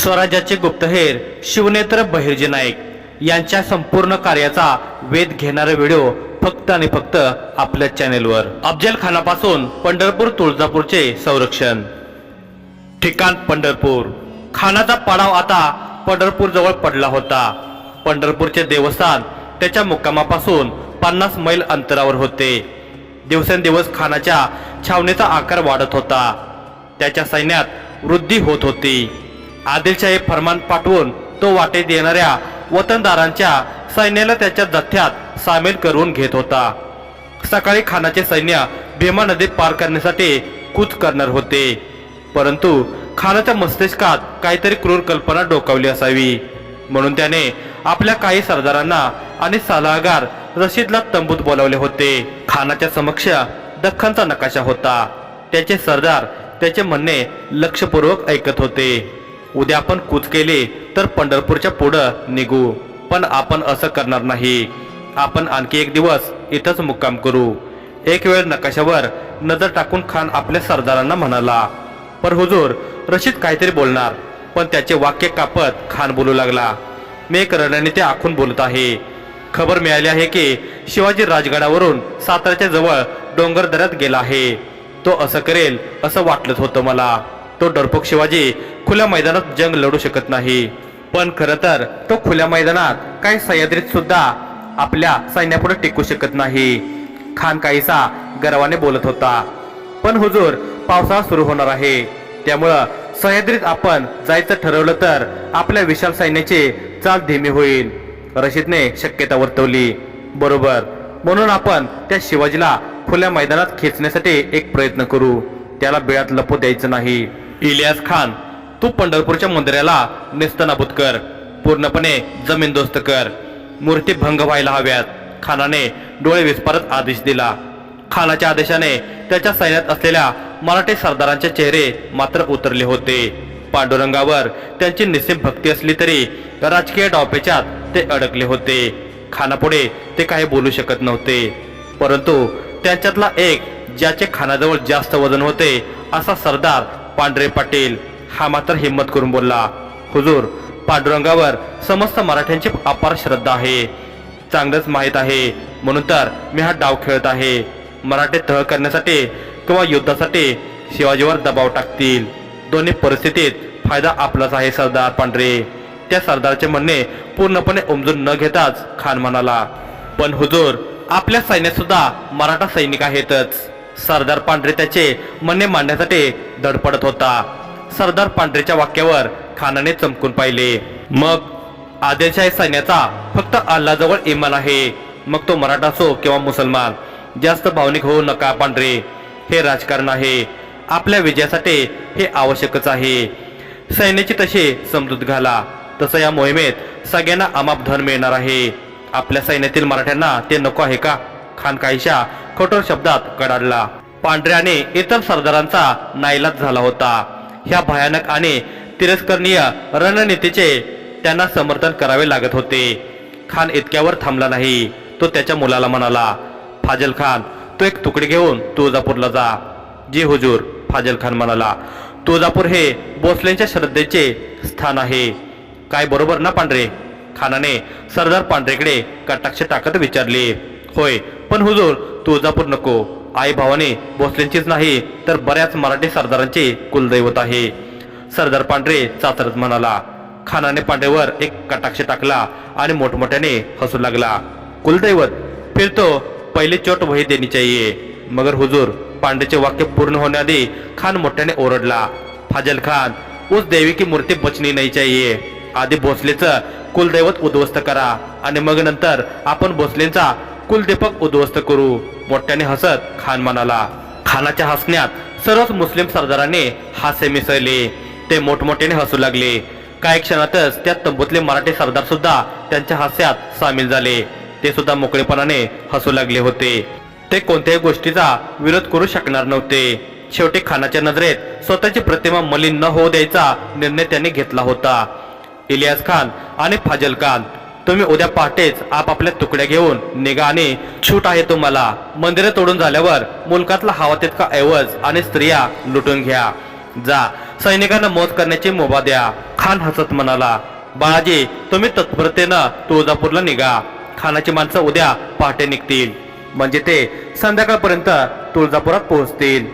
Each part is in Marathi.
स्वराज्याचे गुप्तहेर शिवनेत्र बहिर्जी नाईक यांच्या संपूर्ण कार्याचा वेध घेणारा व्हिडिओ फक्त आणि फक्त आपल्या चॅनेलवर. अफजल खानापासून पंढरपूर तुळजापूरचे संरक्षण. ठिकाण पंढरपूर. खानाचा पडाव आता पंढरपूर जवळ पडला होता. पंढरपूरचे देवस्थान त्याच्या मुक्कामापासून पन्नास मैल अंतरावर होते. दिवसेंदिवस खानाच्या छावणीचा आकार वाढत होता. त्याच्या सैन्यात वृद्धी होत होती. आदिलशाही फरमान पाठवून तो वाटेत येणाऱ्या वतनदारांच्या सैन्याला त्याच्या जथ्यात सामील करून घेत होता. सकाळी खानाचे सैन्य भीमा नदी पार करण्यासाठी कूच करणार होते. परंतु खानाच्या मस्तिष्कात काहीतरी क्रूर कल्पना डोकावली असावी. म्हणून त्याने आपल्या काही सरदारांना आणि सल्लागार रशीदला तंबूत बोलावले होते. खानाच्या समक्ष दख्खनचा नकाशा होता. त्याचे सरदार त्याचे म्हणणे लक्षपूर्वक ऐकत होते. उद्या आपण कूच केले तर पंढरपूरच्या पुढं निघू. पण आपण असं करणार नाही. आपण आणखी एक दिवस इथंच मुक्काम करू. एक वेळ नकाशावर नजर टाकून खान आपल्या सरदारांना म्हणाला पर हुजूर रशीद काहीतरी बोलणार. पण त्याचे वाक्य कापत खान बोलू लागला. मी एक ते आखून बोलत आहे. खबर मिळाली आहे की शिवाजी राजगडावरून साताऱ्याच्या जवळ डोंगर दऱ्यात गेला आहे. तो असं करेल असं वाटलंच होतं मला. तो डरपोक शिवाजी खुल्या मैदानात जंग लढू शकत नाही. पण खरं तर तो खुल्या मैदानात काही सह्याद्रीत सुद्धा आपल्या सैन्यापुढे टिकू शकत नाही. खान काहीसा गर्वाने बोलत होता. पण हुजूर पावसाळा सुरू होणार आहे. त्यामुळं सह्याद्रीत आपण जायचं ठरवलं तर आपल्या विशाल सैन्याची चाल धीमी होईल. रशीदने शक्यता वर्तवली. बरोबर. म्हणून आपण त्या शिवाजीला खुल्या मैदानात खेचण्यासाठी एक प्रयत्न करू. त्याला बिळात लपू द्यायचं नाही. इलियास खान तू पंढरपूरच्या मंदिराला नेस्तनाबूत कर. पूर्णपणे जमीनदोस्त कर. मूर्ती भंग व्हायला हव्यात. खानाने डोळे विस्फारत आदेश दिला. खानाच्या आदेशाने त्याच्या सैन्यात असलेल्या मराठी सरदारांचे चेहरे मात्र उतरले होते. पांडुरंगावर त्यांची निस्सीम भक्ती असली तरी राजकीय डावपेचात ते अडकले होते. खानापुढे ते काही बोलू शकत नव्हते. परंतु त्यांच्यातला एक ज्याचे खानाजवळ जास्त वजन होते असा सरदार पांढरे पाटील हा मात्र हिंमत करून बोलला. हुजूर पांडुरंगावर समस्त मराठ्यांची अपार श्रद्धा आहे. चांगलंच माहीत आहे. म्हणून तर मी हा डाव खेळत आहे. मराठे तह करण्यासाठी किंवा युद्धासाठी शिवाजीवर दबाव टाकतील. दोन्ही परिस्थितीत फायदा आपलाच आहे सरदार पांढरे. त्या सरदारचे म्हणणे पूर्णपणे उमजून न घेताच खान म्हणाला. पण हुजूर आपल्या सैन्यात सुद्धा मराठा सैनिक आहेतच. सरदार पांढरे त्याचे म्हणणे मांडण्यासाठी धडपडत होता. सरदार पांढरेच्या वाक्यावर खानाने चमकून पाहिले. मग आदिलशाही सैन्याचा फक्त अल्लाजवळ इमान आहे. मग तो मराठा असो किंवा मुसलमान जास्त भावनिक होऊ नका पांढरे. हे राजकारण आहे. आपल्या विजयासाठी हे आवश्यकच आहे. सैन्याची तशी समजूत घाला. तसं या मोहिमेत सगळ्यांना अमाप धन मिळणार आहे. आपल्या सैन्यातील मराठ्यांना ते नको आहे का? खान काहीशा कठोर शब्दात कडाडला पांढऱ्याने इतर सरदारांचा नाईलाज झाला होता. ह्या भयानक आणि तिरस्करणीय रणनीतीचे त्यांना समर्थन करावे लागत होते. खान इतक्यावर थांबला नाही. तो त्याच्या मुलाला म्हणाला फाजल खान तो एक तुकडी घेऊन तुळजापूरला जा. जी हुजूर फाजल खान म्हणाला तुळजापूर हे भोसलेंच्या श्रद्धेचे स्थान आहे. काय बरोबर ना पांढरे? खानाने सरदार पांढरेकडे कटाक्ष टाकत विचारले. होय पण हुजूर तुळजापूर नको. आई भावाने भोसलेंचीच नाही तर बऱ्याच मराठी सरदारांचे कुलदैवत आहे. सरदार पांढरे चाचरत म्हणाला. खानाने पांढरेवर एक कटाक्ष टाकला आणि मोठमोठ्याने हसू लागला. कुलदैवत फिरतो पहिले चोट वही देणी चाहिए. मगर हुजूर पांडेचे वाक्य पूर्ण होण्याआधी खान मोठ्याने ओरडला. फाजल खान उस देवी की मूर्ती बचनी नाही चाहिए. आधी भोसलेचं कुलदैवत उद्ध्वस्त करा आणि मग नंतर आपण भोसलेंचा कुलदीपक उद्ध्वस्त करू. मोठ्याने हसत खान म्हणाला खानाच्या हसण्यात सर्वच मुस्लिम सरदाराने हास्य मिसळले. ते मोठमोठ्याने हसू लागले. काही क्षणातच त्या तंबूतले मराठी सरदार सुद्धा त्यांच्या हास्यात सामील झाले. ते सुद्धा मोकळेपणाने हसू लागले होते. ते कोणत्याही गोष्टीचा विरोध करू शकणार नव्हते. शेवटी खानाच्या नजरेत स्वतःची प्रतिमा मलिन न होऊ द्यायचा निर्णय त्यांनी घेतला होता. इलियास खान आणि फाजल खान तुम्ही उद्या पहाटेच आपापल्या तुकड्या घेऊन निघा आणि छूट आहे तुम्हाला. मंदिरे तोडून झाल्यावर मुलकातला हवा तितका ऐवज आणि स्त्रिया लुटून घ्या. जा. सैनिकांना मौत करण्याची मुभा द्या. खान हसत म्हणाला बाळाजी तुम्ही तत्परतेनं तुळजापूरला निघा. खानाची माणसं उद्या पहाटे निघतील. म्हणजे ते संध्याकाळपर्यंत तुळजापुरात पोहोचतील.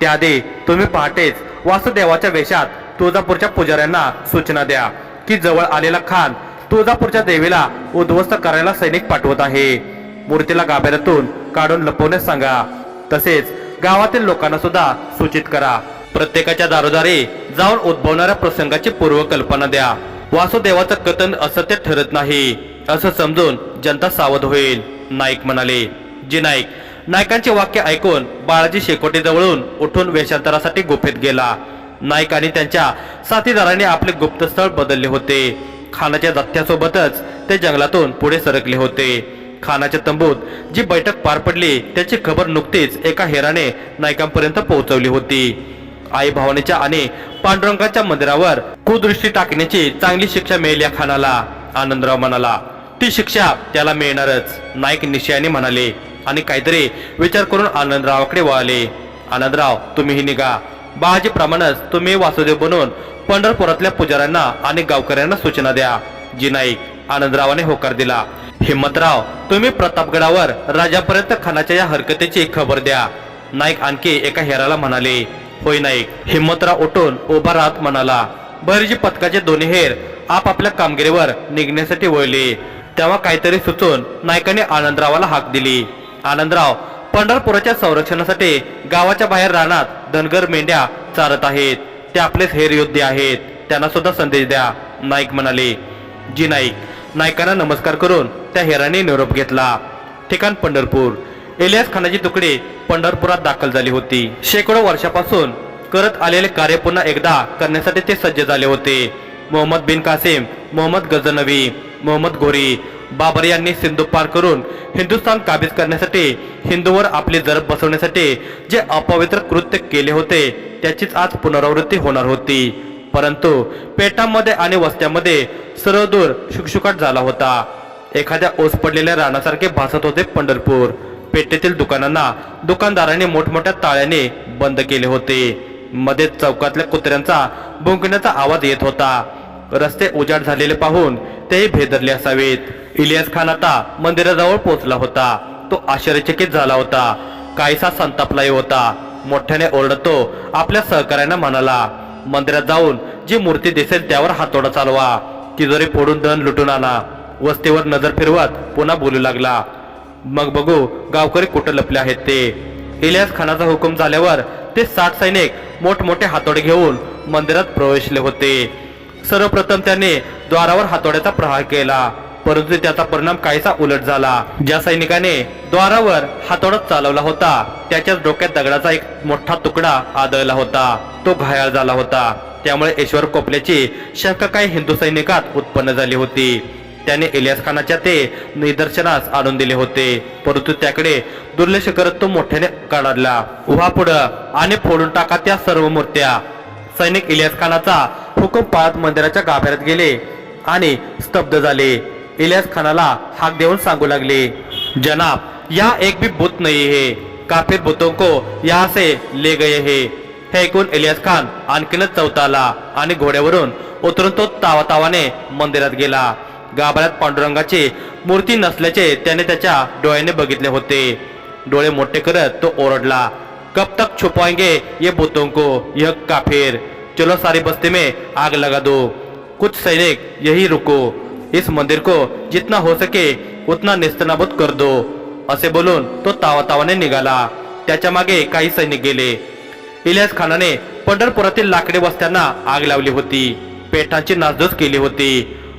त्याआधी तुम्ही पहाटेच वासुदेवाच्या वेशात तुळजापूरच्या पुजाऱ्यांना सूचना द्या की जवळ आलेला खान तुळजापूरच्या देवीला उद्ध्वस्त करायला सैनिक पाठवत आहे. मूर्तीला गाभाऱ्यातून काढून लपवण्यास सांगा. तसेच गावातील लोकांना सुद्धा सूचित करा. प्रत्येकाच्या दारोदारी जाऊन उद्भवणाऱ्या प्रसंगाची पूर्वकल्पना द्या. वासुदेवाचं कथन असत्य ठरत नाही. असं समजून जनता सावध होईल. नाईक म्हणाले जी नाईक नायकांचे वाक्य ऐकून बाळाजी शेकोटी जवळून उठून वेषांतरासाठी गुफेत गेला. नाईक आणि त्यांच्या साथीदारांनी आपले गुप्तस्थळ बदलले होते. खानाच्या जथ्यासोबतच ते जंगलातून पुढे सरकले होते. खानाच्या तंबूत जी बैठक पार पडली त्याची खबर नुकतीच एका हेराने नायकांपर्यंत पोहोचवली होती. आई भावनेच्या आणि पांडुरंगाच्या मंदिरावर कुदृष्टी टाकण्याची चांगली शिक्षा मिळेल या खानाला आनंदराव म्हणाला. ती शिक्षा त्याला मिळणारच नाईक निश्चयाने म्हणाले. आणि काहीतरी विचार करून आनंदरावाकडे वळाले. आनंदराव तुम्हीही निघा. बाळाजीप्रमाणेच तुम्ही वासुदेव बनून पंढरपुरातल्या पुजाऱ्यांना आणि गावकऱ्यांना सूचना द्या. जी नाईक आनंदरावाने होकार दिला. हिम्मतराव तुम्ही प्रतापगडावर राजापर्यंत खानाच्या या हरकतीची खबर द्या. नाईक आणखी एका हेराला म्हणाले होय नाईक. हिम्मतराव उठून उभा राहत म्हणाला बहिरजी पथकाचे दोन्ही हेर आपापल्या कामगिरीवर निघण्यासाठी वळले. तेव्हा काहीतरी सुचून नायकाने आनंदरावाला हाक दिली. आनंदराव पंढरपुराच्या संरक्षणासाठी गावाच्या बाहेर रानात धनगर मेंढ्या चारत आहेत. ते आपलेच हेर योद्धे आहेत. त्यांना सुद्धा संदेश द्या नाईक म्हणाले. जी नाईक नायकांना नमस्कार करून त्या हेराने निरोप घेतला. ठिकाण पंढरपूर. एलियास खानाची तुकडे पंढरपुरात दाखल झाली होती. शेकडो वर्षापासून करत आलेले कार्य पुन्हा एकदा करण्यासाठी ते सज्ज झाले होते. मोहम्मद बिन कासिम मोहम्मद गजनवी मोहम्मद घोरी बाबर यांनी सिंधू पार करून हिंदुस्थान काबीज करण्यासाठी हिंदूवर आपली जरब बसवण्यासाठी जे अपवित्र कृत्य केले होते त्याचीच आज पुनरावृत्ती होणार होती. परंतु पेटामध्ये आणि वस्त्यामध्ये सर्वदूर शुकशुकाट झाला होता. एखाद्या ओस पडलेल्या रानासारखे भासत होते पंढरपूर. पेटेतील दुकानांना दुकानदारांनी मोठमोठ्या ताळ्याने बंद केले होते. मध्ये चौकातल्या कुत्र्यांचा भुंकण्याचा आवाज येत होता. रस्ते उजाड झालेले पाहून तेही भेदरले असावेत. इलियास खान आता मंदिराजवळ पोहोचला होता. तो आश्चर्यचकित झाला होता. काहीसा संतापलाही होता. मोठ्याने ओरडतो आपल्या सहकाऱ्यांना म्हणाला मंदिरात जाऊन जी मूर्ती दिसेल त्यावर हातोडा चालवा. तिजोरी फोडून धन लुटून आणा. वस्तीवर नजर फिरवत पुन्हा बोलू लागला मग बघू गावकरी कुठं लपले आहेत ते. इलियास खानाचा हुकूम झाल्यावर ते साठ सैनिक मोठमोठे हातोडे घेऊन मंदिरात प्रवेशले होते. सर्वप्रथम त्याने द्वारावर हातोड्याचा प्रहार केला. परंतु त्याचा परिणाम काहीसा उलट झाला. ज्या सैनिकाने द्वारावर हातोडा चालवला होता त्याच्याच डोक्यात दगडाचा एक मोठा तुकडा आदळला होता. तो घायाळ झाला होता. त्यामुळे ईश्वर कोपल्याची शंका काही हिंदू सैनिकात उत्पन्न झाली होती. त्याने इलियास खानाच्या ते निदर्शनास आणून दिले होते. परंतु त्याकडे दुर्लक्ष करत तो मोठ्याने काढला. उभा पुढं आणि फोडून टाका त्या सर्व मूर्त्या. सैनिक इलियास खानाचा हुकूम पाळत मंदिराच्या गाभाऱ्यात गेले आणि स्तब्ध झाले. इलियास खानाला हाक देऊन सांगू लागले जनाब या एक भी बुत नाही है. काफिर बुतों को यहाँ से ले गए है. हे ऐकून इलियास खान आणखीनच चौताला आणि घोड्यावरून उतरून तो तावातावाने मंदिरात गेला. गाभाऱ्यात पांडुरंगाची मूर्ती नसल्याचे त्याने त्याच्या डोळ्याने बघितले होते. डोळे मोठे करत तो ओरडला कब तक छुपाएंगे ये बुतों को? यह काफिर। चलो सारी बस्ती में आग लगा दो। कुछ सैनिक यही रुको। इस मंदिर को जितना हो सके उतना निस्तनाबूत कर दो। असे बोलून तो तावातावाने निघाला। त्याच्यामागे काही सैनिक गेले। इलियास खानाने पंढरपुरातील लाकडी वस्त्यांना आग लावली होती। पेठांची नासधूस केली होती।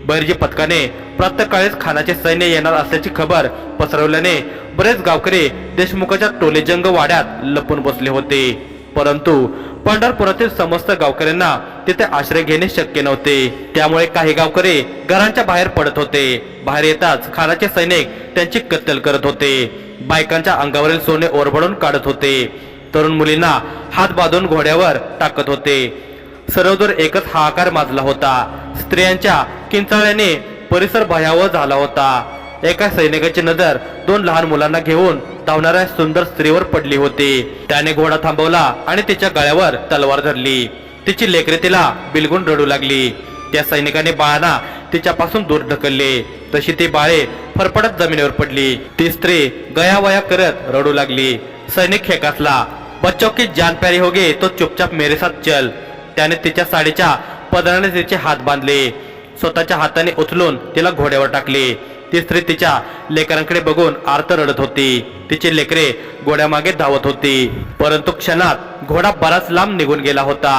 बैरजी पथकाने प्रातकाळीच खानाचे सैन्य येणार असल्याची खबर पसरवल्याने बरेच गावकरी देशमुखाच्या टोलेजंग वाड्यात लपून बसले होते. परंतु पंढरपुरातील समस्त गावकऱ्यांना तिथे आश्रय घेणे शक्य नव्हते. त्यामुळे काही गावकरी घरांच्या बाहेर पडत होते. बाहेर येताच खानाचे सैनिक त्यांची कत्तल करत होते. बायकांच्या अंगावरील सोने ओरबडून काढत होते. तरुण मुलींना हात बांधून घोड्यावर टाकत होते. सर्वदूर एकच हाहाकार माजला होता. स्त्रियांच्या किंचाळ्याने परिसर भयावह झाला होता. एका सैनिकाची नजर दोन लहान मुलांना घेऊन धावणाऱ्या सुंदर स्त्रीवर पडली होती. त्याने घोडा थांबवला आणि तिच्या गळ्यावर तलवार धरली. तिची लेकरे तिला बिलगून रडू लागली. त्या सैनिकाने बाळांना तिच्यापासून दूर ढकलले. तशी ती बाळे फरफडत जमिनीवर पडली. ती स्त्री गयावया करत रडू लागली. सैनिक खेकासला बच्चो की जान प्यारी होगे तो चुपचाप मेरे साथ चल. त्याने तिच्या साडीच्या पदराने तिचे हात बांधले. स्वतःच्या हाताने उचलून तिला घोड्यावर टाकले. ती स्त्री तिच्या लेकरांकडे बघून आर्त रडत होती. तिची लेकरे घोड्यामागे धावत होती. परंतु क्षणात घोडा बराच लांब निघून गेला होता.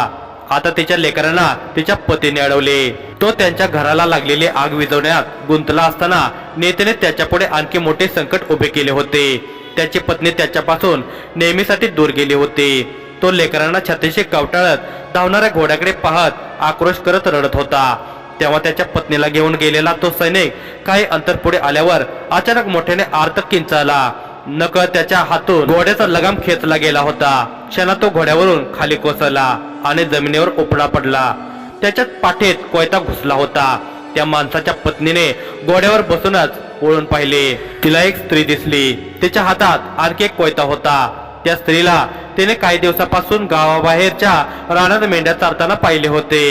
आता तिच्या लेकरांना तिच्या पतीने अडवले. तो त्यांच्या घराला लागलेली आग विझवण्यात गुंतला असताना नेत्याने त्याच्यापुढे आणखी मोठे संकट उभे केले होते. त्याची पत्नी त्याच्यापासून नेहमीसाठी दूर गेली होती. तो लेकरांना छातीशी कवटाळत धावणाऱ्या घोड्याकडे पाहत आक्रोश करत रडत होता. तेव्हा त्याच्या पत्नीला घेऊन गेलेला तो सैनिक काही अंतर पुढे आल्यावर अचानक मोठ्याने आर्त किंचाला नकळ त्याच्या हातून घोड्याचा लगाम खेचला गेला होता. क्षणात तो घोड्यावरून खाली कोसळला आणि जमिनीवर उपडा पडला. त्याच्यात पाठीत कोयता घुसला होता. त्या माणसाच्या पत्नीने घोड्यावर बसूनच वळून पाहिले. तिला एक स्त्री दिसली. तिच्या हातात आणखी एक कोयता होता. त्या स्त्रीला तिने काही दिवसापासून गावाबाहेरच्या रानात मेंढ्या चारताना पाहिले होते.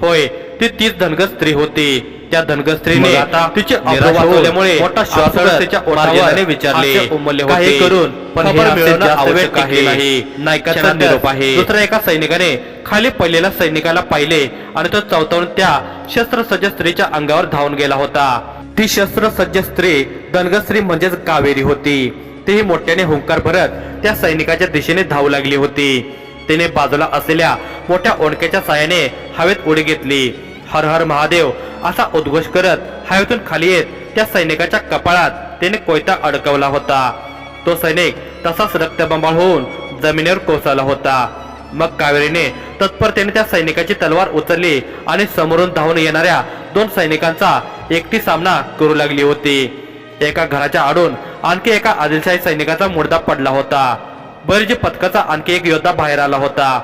होय ती तीच धनगर स्त्री होती. त्या धनगर स्त्रीने तिचे वाचवल्यामुळे मोठा विचारले, उमलले होते. करून पण. नाही नायकाचा निरोप आहे. दुसऱ्या एका सैनिकाने खाली पडलेल्या सैनिकाला पाहिले आणि तो चवतावून त्या शस्त्रसज्ज स्त्रीच्या अंगावर धावून गेला होता. ती शस्त्रसज्ज स्त्री धनगर स्त्री म्हणजेच कावेरी होती. तीही मोठ्याने हुंकार भरत त्या सैनिकाच्या दिशेने धावू लागली होती. तिने बाजूला असलेल्या मोठ्या ओणक्याच्या सायाने हवेत उडी घेतली. हर हर महादेव असा उद्घोष करत हवेतून खाली येत त्या सैनिकाच्या कपाळात त्याने कोयता अडकवला होता. तो सैनिक तसाच रक्तबंबाळ होऊन जमिनीवर कोसळला होता. मग कावेरीने तत्परतेने त्या सैनिकाची तलवार उचलली आणि समोरून धावून येणाऱ्या दोन सैनिकांचा एकटी सामना करू लागली होती. एका घराच्या आडून आणखी एका आदिलशाही सैनिकाचा मुर्दा पडला होता. बर्जी पथकाचा आणखी एक योद्धा बाहेर आला होता.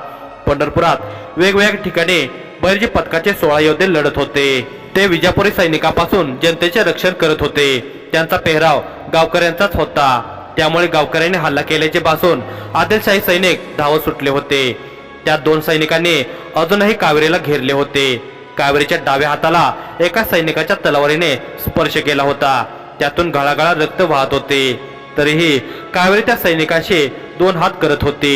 पंढरपुरात वेगवेगळ्या ठिकाणी बैरजी पथकाचे सोळा योद्धे लढत होते. ते विजापुरी सैनिकापासून जनतेचे रक्षण करत होते. त्यांचा पेहराव गावकऱ्यांचाच होता. त्यामुळे गावकऱ्यांनी हल्ला केल्याचे भासून आदिलशाही सैनिक धावत सुटले होते. त्या दोन सैनिकांनी अजूनही कावेरीला घेरले होते. कावेरीच्या डाव्या हाताला एका सैनिकाच्या तलवारीने स्पर्श केला होता. त्यातून गळागळा रक्त वाहत होते. तरीही कावेरी त्या सैनिकाशी दोन हात करत होती.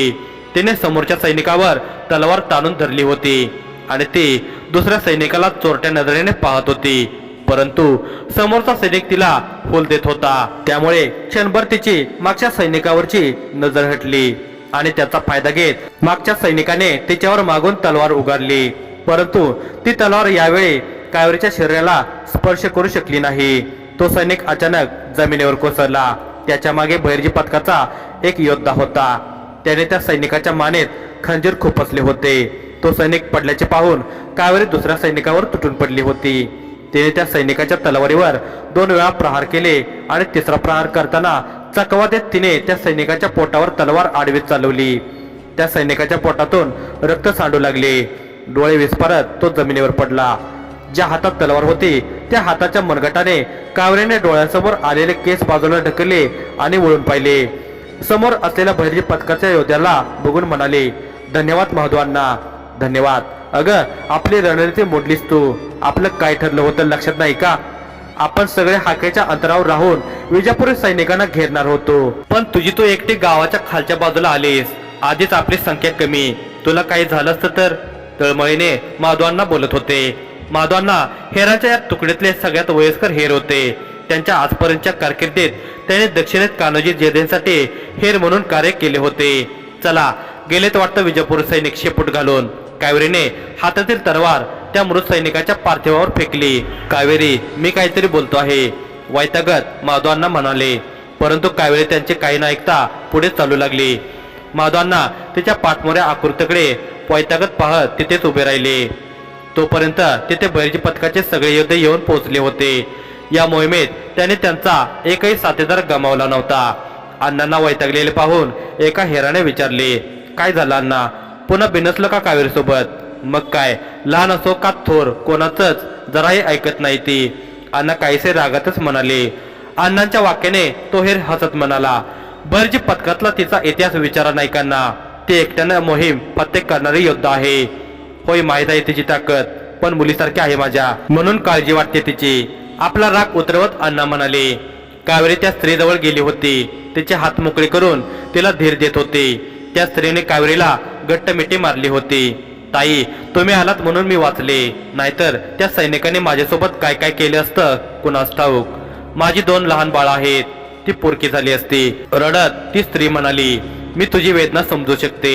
तिने समोरच्या सैनिकावर तलवार ताणून धरली होती. आणि ती दुसऱ्या सैनिकाला चोरट्या नजरेने पाहत होती. परंतु समोरचा सैनिक तिला फुल देत होता. त्यामुळे क्षणभर तिची मागच्या सैनिकावरची नजर हटली आणि त्याचा फायदा घेत मागच्या सैनिकाने तिच्यावर मागून तलवार उगारली. परंतु ती तलवार यावेळी कावेरीच्या शरीराला स्पर्श करू शकली नाही. तो सैनिक अचानक जमिनीवर कोसळला. त्याच्यामागे बहिर्जी पथकाचा एक योद्धा होता. त्याने त्या सैनिकाच्या मानेत खंजीर खुपसले होते. तो सैनिक पडल्याचे पाहून कावेरी दुसऱ्या सैनिकावर तुटून पडली होती. तिने त्या सैनिकाच्या तलवारीवर दोन वेळा प्रहार केले आणि तिसरा प्रहार करताना चकवा देत तिने त्या सैनिकाच्या पोटावर तलवार आडवीत चालवली. त्या सैनिकाच्या पोटातून रक्त सांडू लागले. डोळे विस्फारत तो जमिनीवर पडला. ज्या हातात तलवार होती त्या हाताच्या मनगटाने कावरेने डोळ्यासमोर आलेले केस बाजूला ढकलले आणि वळून पाहिले. समोर असलेल्या भैरजी पथकाच्या योद्ध्याला बघून म्हणाले धन्यवाद महाद्वांना. धन्यवाद. अगं आपली रणनीती मोडलीस तू. आपलं काय ठरलं होतं लक्षात नाही का? आपण सगळे हाकेच्या अंतरावर राहून विजापुरी सैनिकांना घेरणार होतो. पण तुझी तू एकटी गावाच्या खालच्या बाजूला आलीस. आधीच आपली संख्या कमी. तुला काही झालं असतं तर? तळमळीने माधवांना बोलत होते. माधवांना हेराच्या या तुकडीतले सगळ्यात वयस्कर हेर होते. त्यांच्या आजपर्यंतच्या कारकिर्दीत त्याने दक्षिणेत कान्होजी जेदेंसाठी हेर म्हणून कार्य केले होते. चला गेलेत वाटतं विजापूर सैनिक शेपूट घालून. कावेरीने हातातील तलवार त्या मृत सैनिकाच्या पार्थिवावर फेकली. कावेरी मी काहीतरी बोलतो आहे. वैतागत माधवांना म्हणाले परंतु कावेरी त्यांचे काही न ऐकता पुढे चालू लागली. माधवांना तिच्या पाठमोऱ्या आकृतीकडे वैतागत पाहत तिथेच उभे राहिले. तोपर्यंत तिथे बैरजी पथकाचे सगळे योद्धे येऊन पोहोचले होते. या मोहिमेत त्याने त्यांचा एकही साथीदार गमावला नव्हता. अण्णांना वैतागलेले पाहून एका हेराने विचारले काय झालं अण्णा? पुन्हा बिनसलं का कावेरीसोबत? मग काय? लहान असो का थोर? कोणाचंच? जराही ऐकत नाही ती. अण्णा काहीसे रागातच म्हणाले. अण्णांच्या वाक्याने तो हेर हसत म्हणाला. बर्जी पथकातला तिचा इतिहास विचारा नायकांना ती एकट्यानं मोहीम फत्ते करणारी योद्धा आहे. होय माहीत आहे तिची ताकद पण मुलीसारखी आहे माझ्या. म्हणून काळजी वाटते तिची. आपला राग उतरवत अण्णा म्हणाले. कावेरी त्या स्त्रीजवळ गेली होती. तिचे हात मोकळे करून तिला धीर देत होते. त्या स्त्रीने कावेरीला घट्ट मिठी मारली होती. ताई तुम्ही आलात म्हणून मी वाचले. नाहीतर त्या सैनिकाने माझ्यासोबत काय काय केले असतं? कुणास ठाऊक माझी दोन लहान बाळ आहेत. ती पोरकी झाली असती. रडत ती स्त्री म्हणाली मी तुझी वेदना समजू शकते.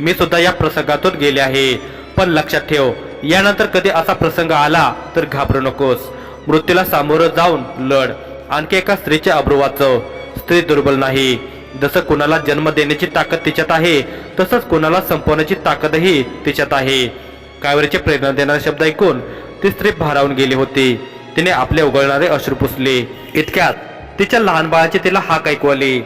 मी सुद्धा या प्रसंगातून गेले आहे. पण लक्षात ठेव यानंतर कधी असा प्रसंग आला तर घाबरू नकोस. मृत्यूला सामोरं जाऊन लढ. आणखी एका स्त्रीचे अब्रू वाचव. स्त्री दुर्बल नाही. जसं कुणाला जन्म देण्याची ताकद तिच्यात आहे तसंच कुणाला संपवण्याची ताकदही तिच्यात आहे. कावेरीचे प्रेरणा देणारे शब्द ऐकून ती स्त्री भारावून गेली होती. तिने आपले उघडणारे अश्रू पुसले. इतक्यात तिच्या लहान बाळाची तिला हाक ऐकू आली.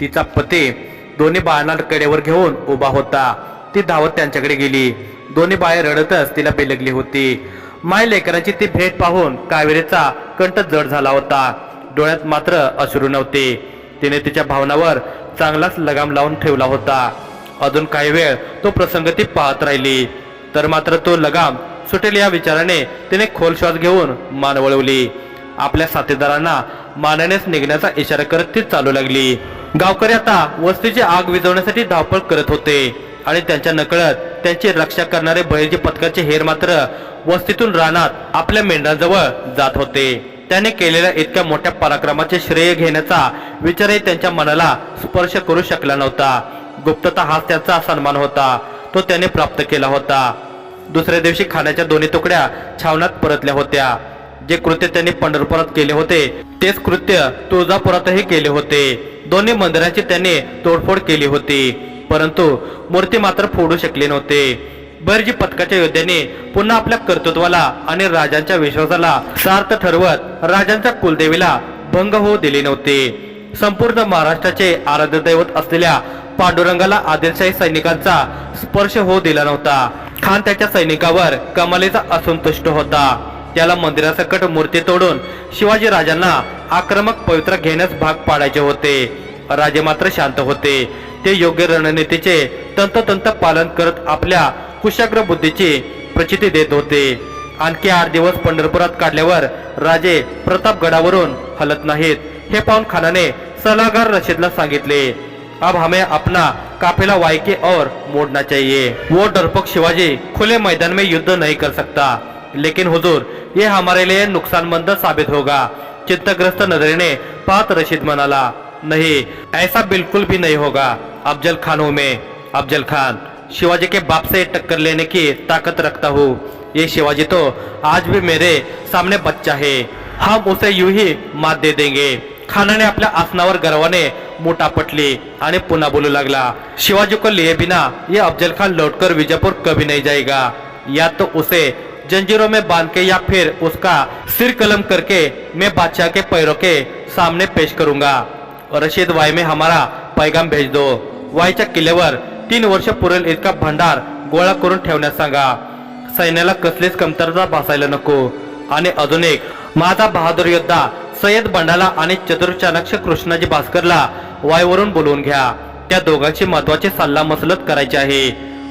तिचा पती दोन्ही बाळांना कडेवर घेऊन उभा होता. ती धावत त्यांच्याकडे गेली. दोन्ही बाळे रडतच तिला बेलगली होती. माय लेकरांची ती भेट पाहून कावेरीचा कंठ जड झाला होता. डोळ्यात मात्र अश्रू नव्हते. तिने तिच्या भावनावर चांगलाच लगाम लावून ठेवला होता. अजून काही वेळ तो प्रसंग ती पाहत राहिली. तर मात्र तो लगाम सुटेल या विचाराने तिने खोल श्वास घेऊन मान वळवली. आपल्या साथीदारांना मानानेच निघण्याचा इशारा करत ती चालू लागली. गावकरी आता वस्तीची आग विझवण्यासाठी धावपळ करत होते आणि त्यांच्या नकळत त्यांची रक्षा करणारे बहिरजी पथकाचे हेर मात्र वस्तीतून रानात आपल्या मेंढ्यांजवळ जात होते. त्याने केलेल्या इतक्या मोठ्या पराक्रमाचे श्रेय घेण्याचा विचारही त्यांच्या मनाला स्पर्श करू शकला नव्हता. गुप्तता हाच त्याचा सन्मान होता. तो त्याने प्राप्त केला होता. दुसऱ्या दिवशी खाण्याच्या दोन्ही तुकड्या छावण्यात परतल्या होत्या. जे कृत्य त्यांनी पंढरपुरात केले होते तेच कृत्य तुळजापुरातही केले होते. दोन्ही मंदिरांची त्यांनी तोडफोड केली होती. परंतु मूर्ती मात्र फोडू शकले नव्हते. बर्जी पथकाच्या योद्ध्याने पुन्हा आपल्या कर्तृत्वाला आणि राजांच्या विश्वासाला सार्थ ठरवत राजांच्या कुलदेवीला भंग होऊ दिले नव्हते. संपूर्ण महाराष्ट्राचे आराध्य दैवत असलेल्या पांडुरंगाला आदिलशाही सैनिकांचा स्पर्श होऊ दिला नव्हता. खान त्याच्या सैनिकावर कमालीचा असंतुष्ट होता. त्याला मंदिरासकट मूर्ती तोडून शिवाजी राजांना आक्रमक पवित्र घेण्यास भाग पाडायचे होते. राजे मात्र शांत होते. ते योग्य रणनीतीचे तंतोतंत पालन करत आपल्या कुशाग्र बुद्धीची प्रचिती देत होते. आणखी आठ दिवस पंढरपुरात काढल्यावर राजे प्रतापगडावरून हलत नाहीत. हे पाहून खानाने सल्लागार रशीदला सांगितले अब हमें अपना काफिला वायके और मोड़ना चाहिए. वो डरपोक शिवाजी खुले मैदान में युद्ध नहीं कर सकता. लेकिन हुजूर ये हमारे लिए नुकसानमंद साबित होगा. चित्तग्रस्त नजरेने पात रशीद म्हणाला नहीं ऐसा बिल्कुल भी नहीं होगा. अफजल खान में अफजल खान. शिवाजी के बाप से टक्कर लेने की ताकत रखता हूँ। ये शिवाजी तो आज भी मेरे सामने बच्चा है। हम उसे यूं ही मात दे देंगे। खानाने आपल्या आसनावर गर्वाने मोठा पटली आणि पुन्हा बोलू लागला शिवाजी को लिए बिना ये अफजल खान लौटकर विजयपुर कभी नहीं जाएगा। या तो उसे जंजीरों में बांध के या फिर उसका सिर कलम करके मैं बादशाह के पैरों के सामने पेश करूंगा। रशीद वाई में हमारा पैगाम भेज दो। वाईच्या किल्ल्यावर तीन वर्ष पुरेल इतका भंडार गोळा करून ठेवण्यास सांगा. सैन्याला कसलीच कमतरता भासायला नको. आणि अजून एक माझा बहादूर योद्धा सय्यद बंडाला आणि चतुर्चाणक्ष कृष्णाजी भास्करला वायवरून बोलवून घ्या. त्या दोघांची महत्वाची सल्ला मसलत करायची आहे.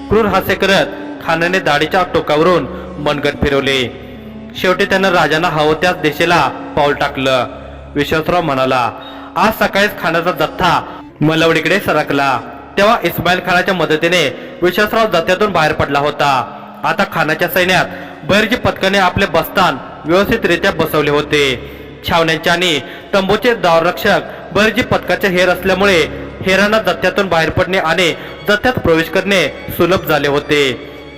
क्रूर हास्य करत खानाने दाढीच्या टोकावरून मनगट फिरवले. शेवटी त्यानं राजांना हवं त्याच दिशेला पाऊल टाकलं. विश्वासराव म्हणाला आज सकाळीच खानाचा जथ्था मलवडीकडे सरकला. तेव्हा इस्माईल खानाच्या मदतीने विश्वासराव जत्यातून बाहेर पडला होता. आता खानाच्या सैन्यात बैरजी पथकाने आपले बस्तान व्यवस्थितरित्या बसवले होते. छावण्यांच्या आणि तंबूचे दावरक्षक बैरजी पथकाचे हेर असल्यामुळे हेरांना जत्त्यातून बाहेर पडणे आणि जत्त्यात प्रवेश करणे सुलभ झाले होते.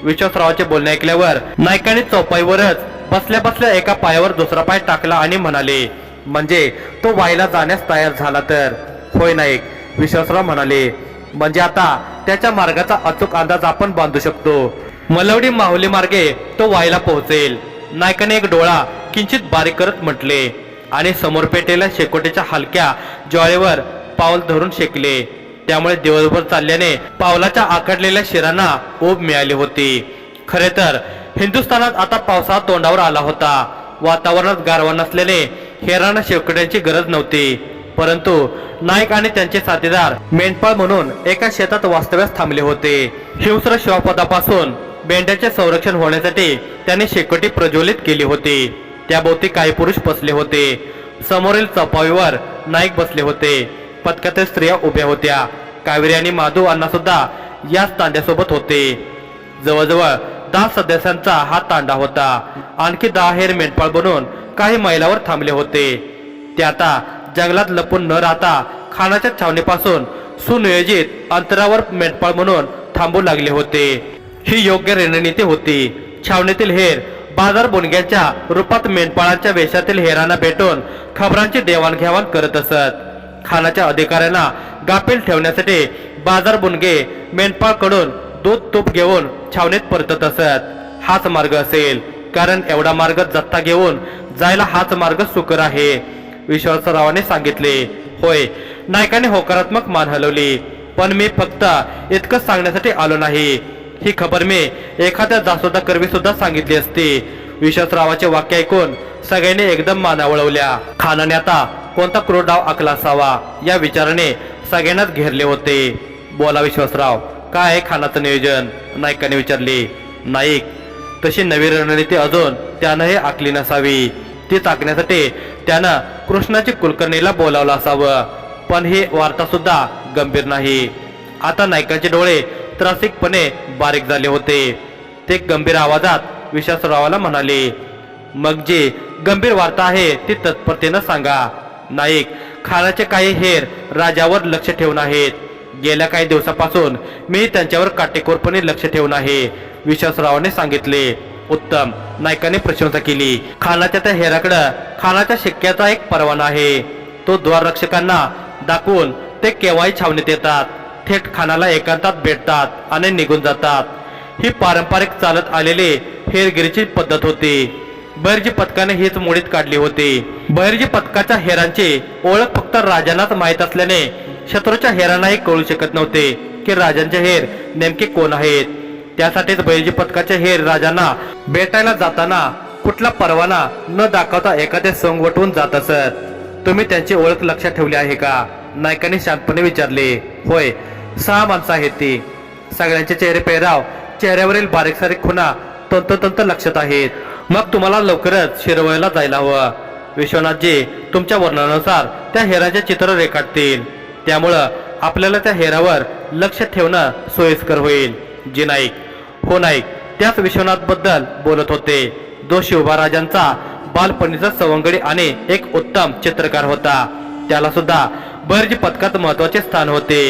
विश्वासरावाचे बोलणे ऐकल्यावर नायकाने चौपाईवरच बसल्या बसल्या एका पायावर दुसरा पाय टाकला आणि म्हणाले म्हणजे तो वाईला जाण्यास तयार झाला तर? होय नाईक विश्वासराव म्हणाले. म्हणजे आता त्याच्या मार्गाचा अचूक अंदाज आपण बांधू शकतो. मलवडी माहुली मार्गे तो व्हायला पोहोचेल. नायकाने एक डोळा किंचित बारीक करत म्हटले आणि समोर पेटेला शेकोटीच्या हलक्या ज्वाळेवर पाऊल धरून शेकले. त्यामुळे दिवसभर चालल्याने पावलाच्या आखडलेल्या शिरांना ओब मिळाली होती. खरे तर हिंदुस्थानात आता पावसाळा तोंडावर आला होता. वातावरणात गारवा नसल्याने हेरांना शेकड्यांची गरज नव्हती. परंतु नाईक आणि त्यांचे साथीदार मेंढपाळ म्हणून एका शेतात वास्तव्यास थांबले होते. हिंस्र शिवापदापासून मेंढ्याचे संरक्षण होण्यासाठी त्यांनी शेकोटी प्रज्वलित केली होती. त्याभोवती काही पुरुष बसले होते. समोरील चपावीवर नाईक बसले होते. पथकातील स्त्रिया उभ्या होत्या. कावेरी आणि माधव अण्णा सुद्धा याच तांड्यासोबत होते. जवळजवळ दहा सदस्यांचा हा तांडा होता. आणखी दहा हेर मेंढपाळ बनून काही मैलावर थांबले होते. ते आता जंगलात लपून न राहता खानाच्या छावणीपासून सुनियोजित अंतरावर मेंढपाळ म्हणून थांबू लागले होते. ही योग्य रणनीती होती. छावणीतील हेर बाजार बोनग्याच्या रूपात मेंढपाळांच्या वेशातील हेरांना भेटून खबरांची देवाणघेवाण करत असत. खानाच्या अधिकाऱ्यांना गाफील ठेवण्यासाठी बाजार बुनगे मेंढपाळकडून दूध तूप घेऊन छावणीत परतत असत. हाच मार्ग असेल. कारण एवढा मार्ग जत्ता घेऊन जायला हाच मार्ग सुकर आहे. विश्वासरावाने सांगितले. होय नायकाने होकारात्मक मान हलवली. पण मी फक्त इतकंच सांगण्यासाठी आलो नाही. ही खबर मी एखाद्या दासोदा करवी सुद्धा सांगितली असती. विश्वासरावाचे वाक्य ऐकून सगळ्यांनी एकदम माना वळवल्या खानाने आता कोणता क्रूर डाव आखला असावा या विचाराने सगळ्यांनाच घेरले होते. बोला विश्वासराव काय आहे खानाचं नियोजन? नायकाने विचारले. नाईक तशी नवी रणनीती अजून त्यानंही आखली नसावी. ते चाकण्यासाठी त्यानं कृष्णाची कुलकर्णीला बोलावलं असावं. पण ही वार्ता सुद्धा गंभीर नाही. आता नायकाचे डोळे त्रासिकपणे बारीक झाले होते. ते गंभीर आवाजात विश्वासरावाला म्हणाले मग जी गंभीर वार्ता आहे ती तत्परतेनं सांगा. नाईक खानाचे काही हेर राजावर लक्ष ठेवून आहेत. गेल्या काही दिवसापासून मी त्यांच्यावर काटेकोरपणे लक्ष ठेवून आहे विश्वासरावाने सांगितले. उत्तम. नायकाने प्रशंसा केली. खानाच्या त्या हेराकडं खानाच्या शिक्क्याचा एक परवाना आहे. तो द्वाररक्षकांना दाखवून ते केव्हाही छावणीत येतात. थेट खानाला एकांतात भेटतात आणि निघून जातात. ही पारंपरिक चालत आलेली हेरगिरीची पद्धत होती. बहिर्जी पथकाने हीच मोडीत काढली होती. बहिर्जी पथकाच्या हेरांची ओळख फक्त राजांनाच माहीत असल्याने शत्रूच्या हेरांनाही कळू शकत नव्हते की राजांचे हेर नेमके कोण आहेत. त्यासाठीच बहिर्जी पथकाचे हेर राजांना भेटायला जाताना कुठला परवाना न दाखवता एखादे सोंग वटवून जात असत तुम्ही त्यांची ओळख लक्षात ठेवली आहे का? नायकाने शांतपणे विचारले. होय सहा माणसं आहेत ती. सगळ्यांचे चेहरे पेहराव चेहऱ्यावरील बारीक सारीक खुणा तंतोतंत लक्षात आहेत. मग तुम्हाला लवकरच शिरवळला जायला हवं. विश्वनाथजी तुमच्या वर्णनानुसार त्या हेराचे चित्र रेखाटतील. त्यामुळं आपल्याला त्या हेरावर लक्ष ठेवणं सोयीस्कर होईल. जी नाईक हो नाईक त्याच विश्वनाथबद्दल बोलत होते. जो शिवबाराजांचा बालपणीचा सवंगडी आणि एक उत्तम चित्रकार होता. त्याला सुद्धा बर्ज पथकात महत्त्वाचे स्थान होते.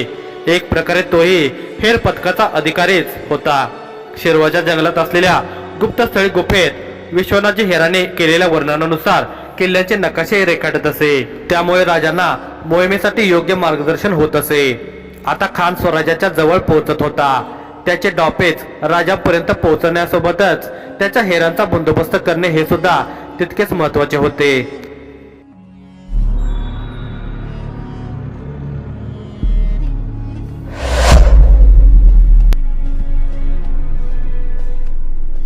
एक प्रकारे तोही हेर पथकाचा अधिकारीच होता. शिरवाच्या जंगलात असलेल्या गुप्तस्थळी गुफेत विश्वनाथजी हेराने केलेल्या वर्णनानुसार किल्ल्याचे नकाशे रेखाटत असे. त्यामुळे राजांना मोहिमेसाठी योग्य मार्गदर्शन होत असे. आता खान स्वराज्याच्या जवळ पोहोचत होता. त्याचे डॉपेज राजापर्यंत पोहोचण्यासोबतच त्याच्या हेरांचा बंदोबस्त करणे हे सुद्धा तितकेच महत्त्वाचे होते.